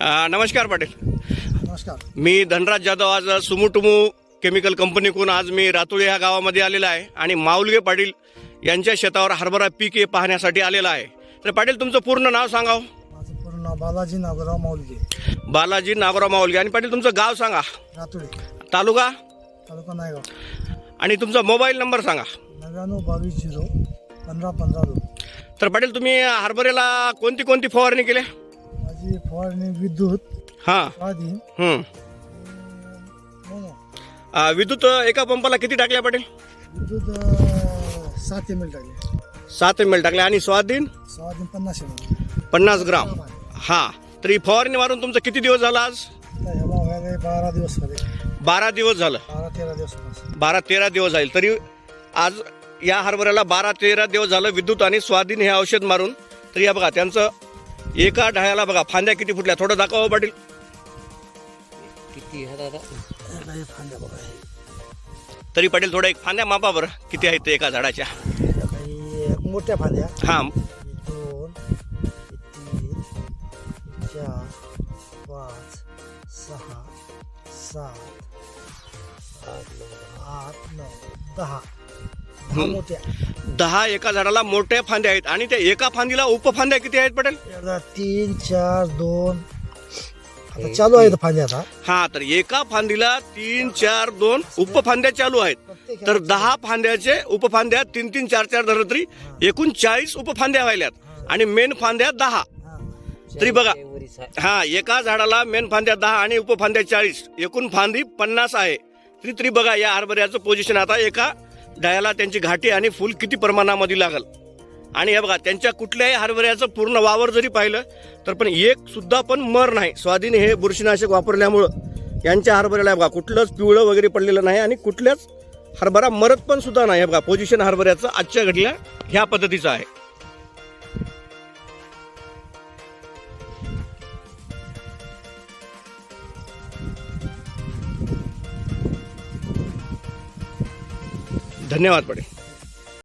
नमस्कार पाटील. नमस्कार. मी धनराज जाधव आज सुमुटुमू केमिकल कंपनीकडून आज मी रातुळे या गावामध्ये आलेला आहे आणि माऊलगे पाटील यांच्या शेतावर हरभरा पीक हे पाहण्यासाठी आलेला आहे. तर पाटील तुमचं पूर्ण नाव सांगाव. माझं पूर्ण नाव बालाजी नागोराव माऊलगे. बालाजी नागोराव माऊलगे. आणि पाटील तुमचं गाव सांगा. रातुळे तालुका? तालुका नायगाव. आणि तुमचा मोबाईल नंबर सांगा. नव्याण्णव बावीस झिरो पंधरा पंधरा दोन. तर पाटील तुम्ही हरभऱ्याला कोणती कोणती फवारणी केली? फवारणी विद्युत हां. स्वाधीन. विद्युत एका पंपाला किती टाकल्या पाटील? विद्युत अं, सात एम एल टाकले. सात एम एल टाकल्या आणि स्वाधीन? स्वाधीन पन्नास एम एल पन्नास ग्राम. हां. तर ही फवारणी मारून तुमचं किती दिवस झाला आज? ह्याला व्हायला बारा दिवस झाले. बारा दिवस झालं. बारा तेरा दिवस बारा तेरा दिवस जाईल तरी आज या हरभऱ्याला बारा तेरा दिवस झालं विद्युत आणि स्वाधीन हे औषध मारून. तर या बघा त्यांचं एका ढाळ्याला बघा फांद्या किती फुटल्या? थोडं दाखवा हो पाटील. किती आहे दादा? फांद्या बघा. तरी पाटील थोडं एक फांद्या मापा बरं. किती आहेत ते एका झाडाच्या? मोठ्या फांद्या. हां. दोन तीन चार पाच सहा सात आठ नऊ दहा. दहा मोठ्या दहा एका झाडाला मोठ्या फांद्या आहेत आणि त्या एका फांदीला उपफांद्या किती आहेत पाटील? एकदा तीन चार दोन. आता चालू आहे फांद्या आता. हा तर एका फांदीला तीन चार दोन उपफांद्या चालू आहेत. तर दहा फांद्याचे उपफांद्या तीन तीन चार चार धरलं तरी एकूण चाळीस उपफांद्या व्हायल्यात. आणि मेन फांद्या दहा. हा. तरी बघा. हा एका झाडाला मेन फांद्या दहा आणि उपफांद्या चाळीस. एकूण फांदी पन्नास आहे. तरी तरी बघा या हरभऱ्याचं पोझिशन आता एका दयाला त्यांची घाटी आणि फूल किती प्रमाणामध्ये लागल? आणि हे बघा त्यांच्या कुठल्याही हरभऱ्याचं पूर्ण वावर जरी पाहिलं तर पण एक सुद्धा पण मर नाही. स्वाधीन हे बुरशीनाशक वापरल्यामुळं यांच्या हरभऱ्याला बघा कुठलंच पिवळं वगैरे पडलेलं नाही आणि कुठल्याच हरभरा मरत पण सुद्धा नाही. हे बघा पोझिशन हरभऱ्याचं आजच्या घडीला ह्या पद्धतीचं आहे. ಧನ್ಯವಾದ ಪಡಿ